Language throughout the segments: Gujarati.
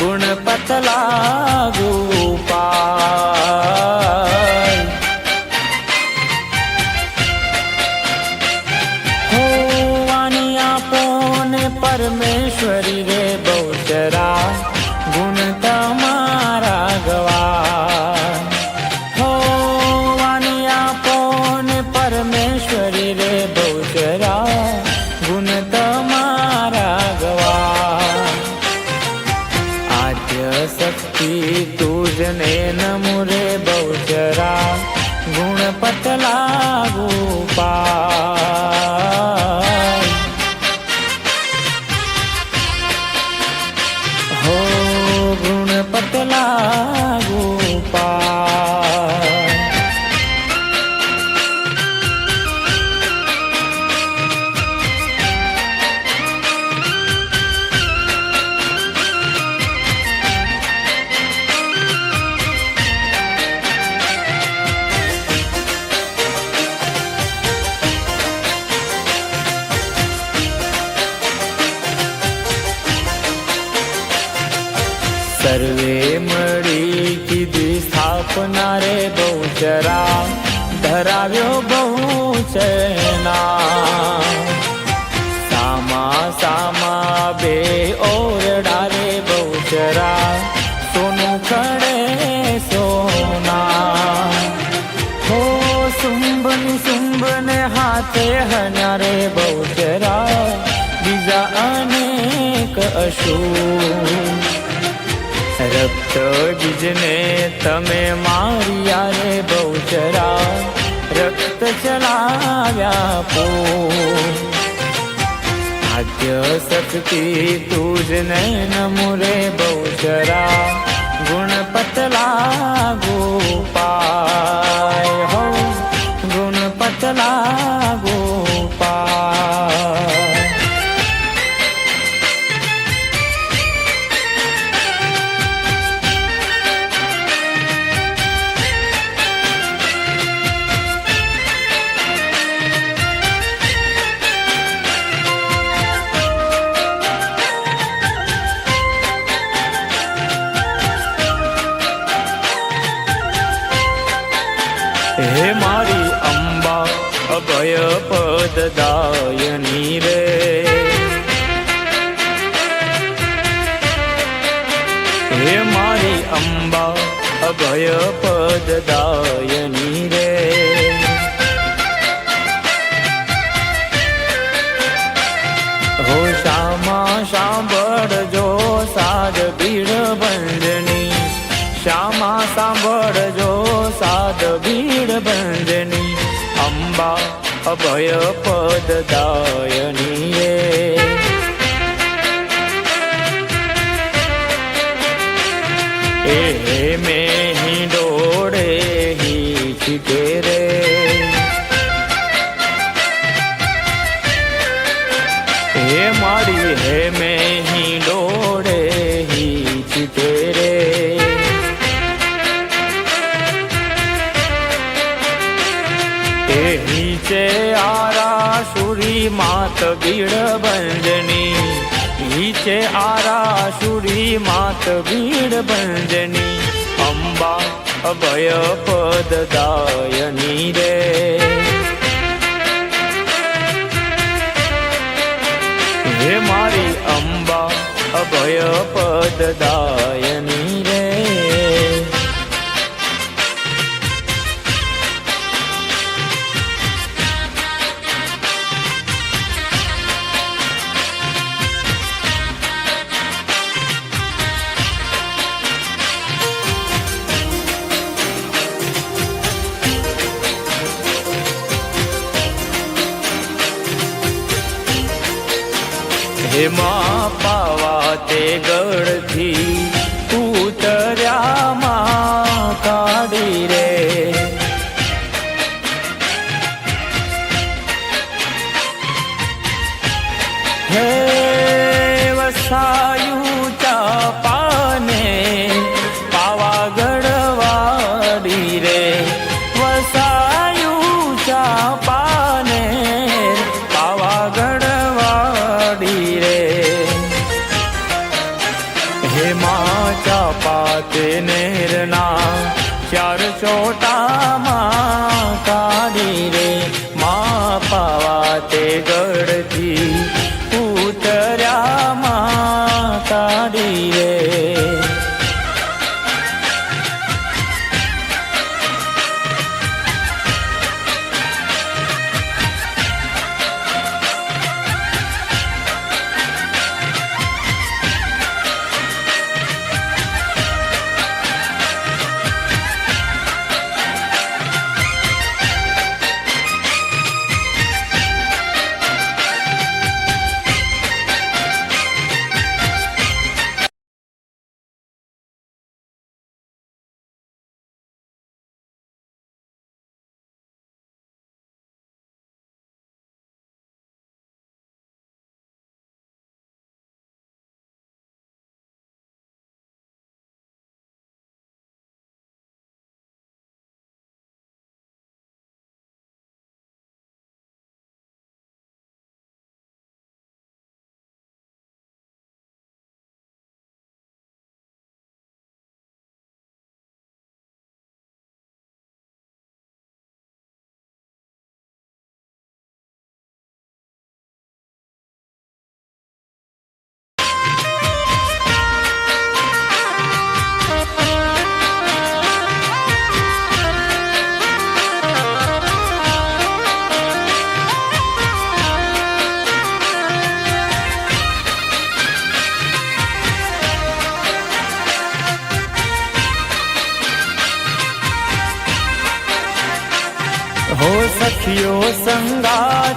गुणपतला गूपा શક્તિ તુજને નમુરે બહુચરા ગુણ પતલા ને હનારે બહુચરા બીજા અનેક અશૂર રક્ત બીજને તમે માર્યા રે બહુચરા રક્ત ચલાવ્યા પો ભાગ્ય શક્તિ તુજને નમુરે બહુચરા ગુણ પતલા ગોપાય પતલા ગોપાય પદ દાયની રે હે મારી અંબા અભય પદ દાયની રે હો શ્યામા સાંભળજો સાદ ભીડ બંધની શ્યામા સાંભળજો સાદ ભીડ બંધની અંબા અભય પદ નીચે આરા સુરી માત ભીડ ભંજની. અંબા અભય પદ દાયની રે. હે મારી અંબા અભય પદ દાયની રે. હેમાં પાવા તે ગઢથી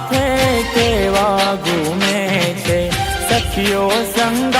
સંગાથે કેવા ગુમે છે સખીઓ સંગાથે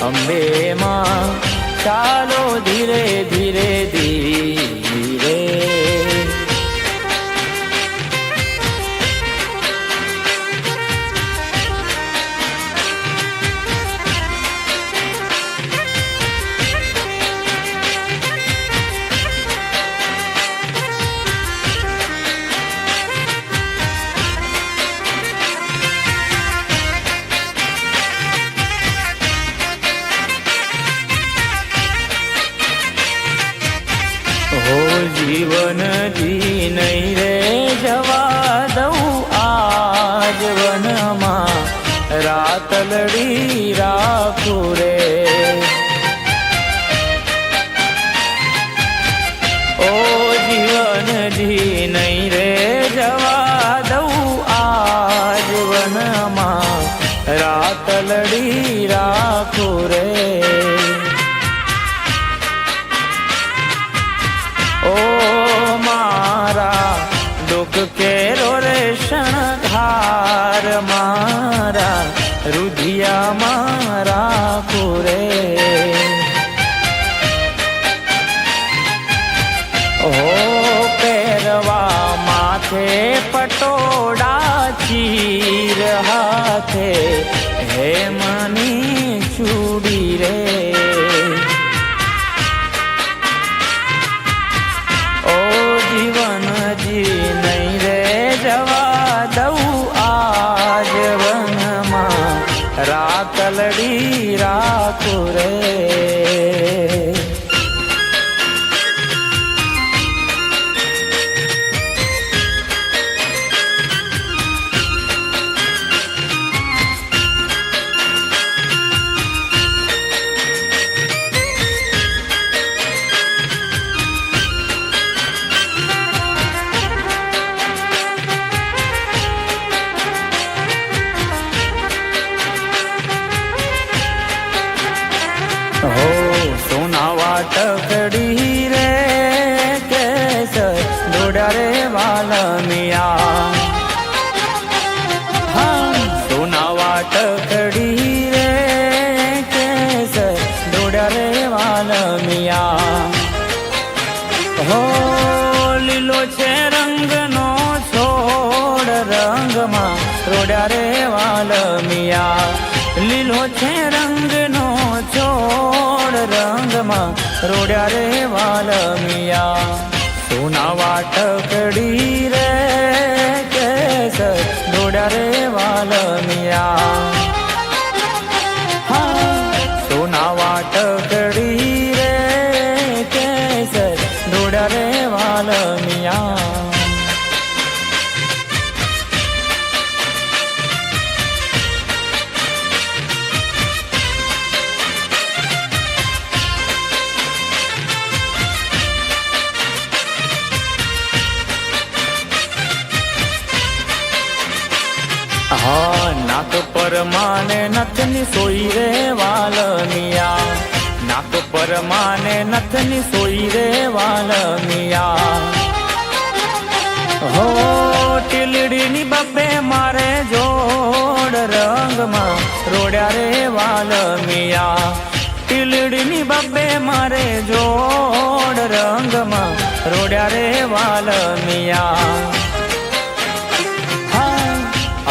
અંબે માં ચાલો ધીરે ધીરે ધીરે હો જીવન જી નહીં રે જવા દઉં આ જીવનમાં રાત લડી રાખું રે Okay. તકડી રે કેસ દોડા રે વાલમિયા હા સોનાવા તકડી રે કેસ દોડા રે વાલમિયા હો લીલો છે રંગનો છોડ રંગમાં રોડા રે વાલમિયા લીલો છે રંગનો છોડ રંગમાં રોડ્યા રે વાલમિયા. સોના વાટકડી રે કેસર. રોડ્યા રે વાલમિયા. નથની સોઈ રે વાલમિયા નાક પર માને નથની સોઈ રે વાલમિયા હો, ટીલડીની બબે મારે જોડ રંગમાં રોડ્યા રે વાલમિયા ટીલડીની બબે મારે જોડ રંગમાં રોડ્યા રે વાલમિયા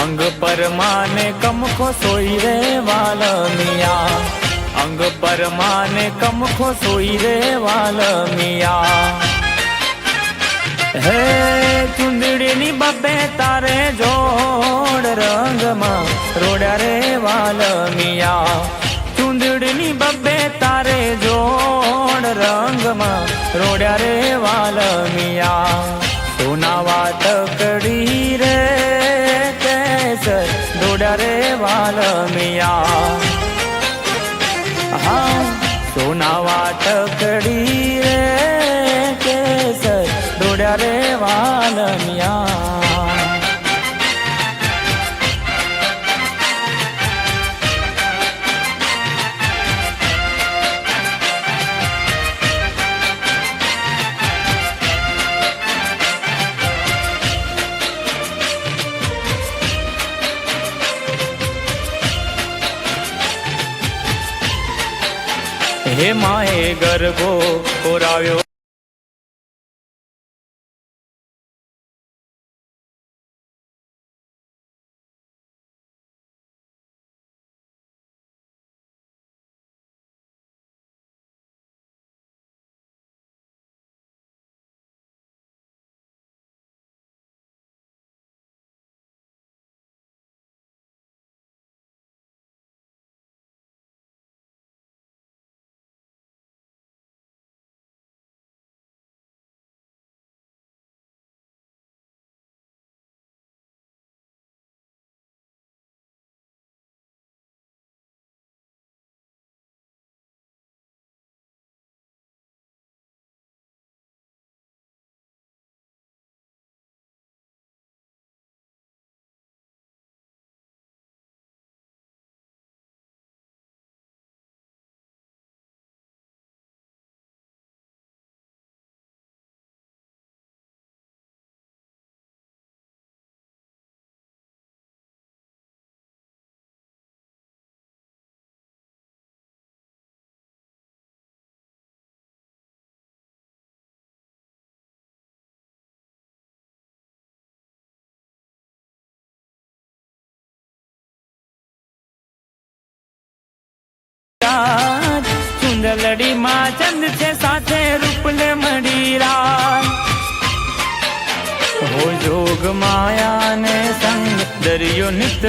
અંગ પર માને કમખો સોઈ રે વાલમિયા. અંગ પર માને કમખો સોઈ રે વાલમિયા. હે ચુંદડીની બબ્બે તારે જોડ રંગમાં રોડ્યા રે વાલમિયા. ચુંદડીની બબે તારે જોડ રંગમાં રોડ્યા રે વાલમિયા. વાલમિયા હા સોના વાટકડી ગરબો કોરાવ્યો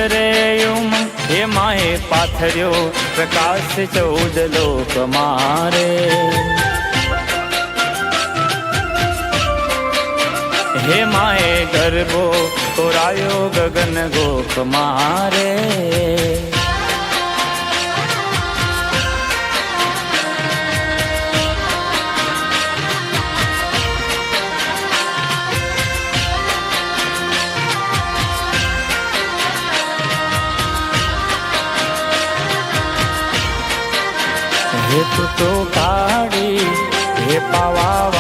નિતરે ઉમંગ હે માએ પાથર્યો પ્રકાશ ચૌદ લોક મારે હે માએ ગરબો કોરાયો ગગન ગોક મારે હે પાવા વાળી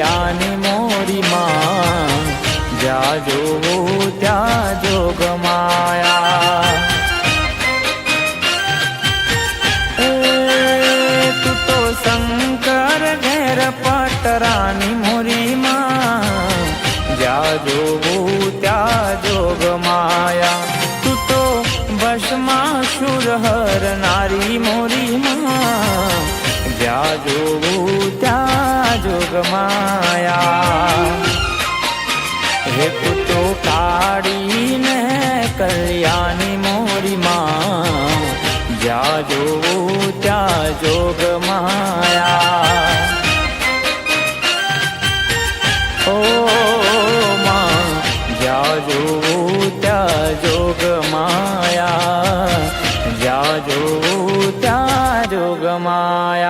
કલ્યાણી મોરી માં જ્યાં જોવું ત્યાં જોગ માયા એ તું તો શંકર ઘેર પટરાની મોરી માં જ્યાં જોવું ત્યાં જોગ માયા તું તો ભસ્મા સુર હર નારી મોરી માં જ્યાં જોવું ત્યાં જગમાયા હે પુત્રો, કાઢીને કલ્યાણી મોરી માં જ્યાં જોવું ત્યાં જોગમાયા ઓ માં જ્યાં જોવું ત્યાં જોગમાયા જ્યાં જોવું ત્યાં જોગમાયા